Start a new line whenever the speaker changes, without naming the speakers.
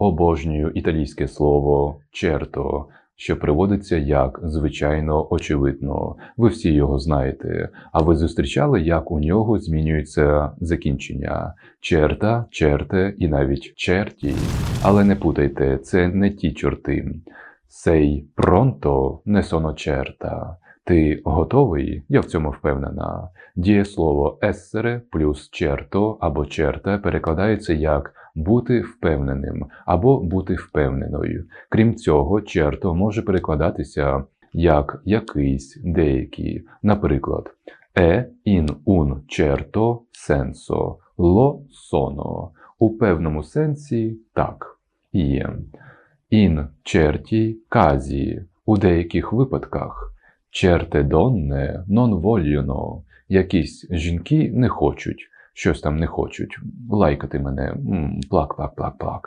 Обожнюю італійське слово черто, що приводиться як звичайно очевидно. Ви всі його знаєте. А ви зустрічали, як у нього змінюється закінчення черта, черте і навіть черті. Але не путайте, це не ті чорти. Сей пронто не соно черта. Ти готовий? Я в цьому впевнена. Дієслово ессере плюс черто або черта перекладається як бути впевненим або бути впевненою. Крім цього, черто може перекладатися як якийсь, деякий. Наприклад, е ін ун черто сенсо ло соно. У певному сенсі так є. Ін черті казі. У деяких випадках черте донне нон vogliono. Якісь жінки не хочуть, щось там не хочуть. Лайкати мене. М,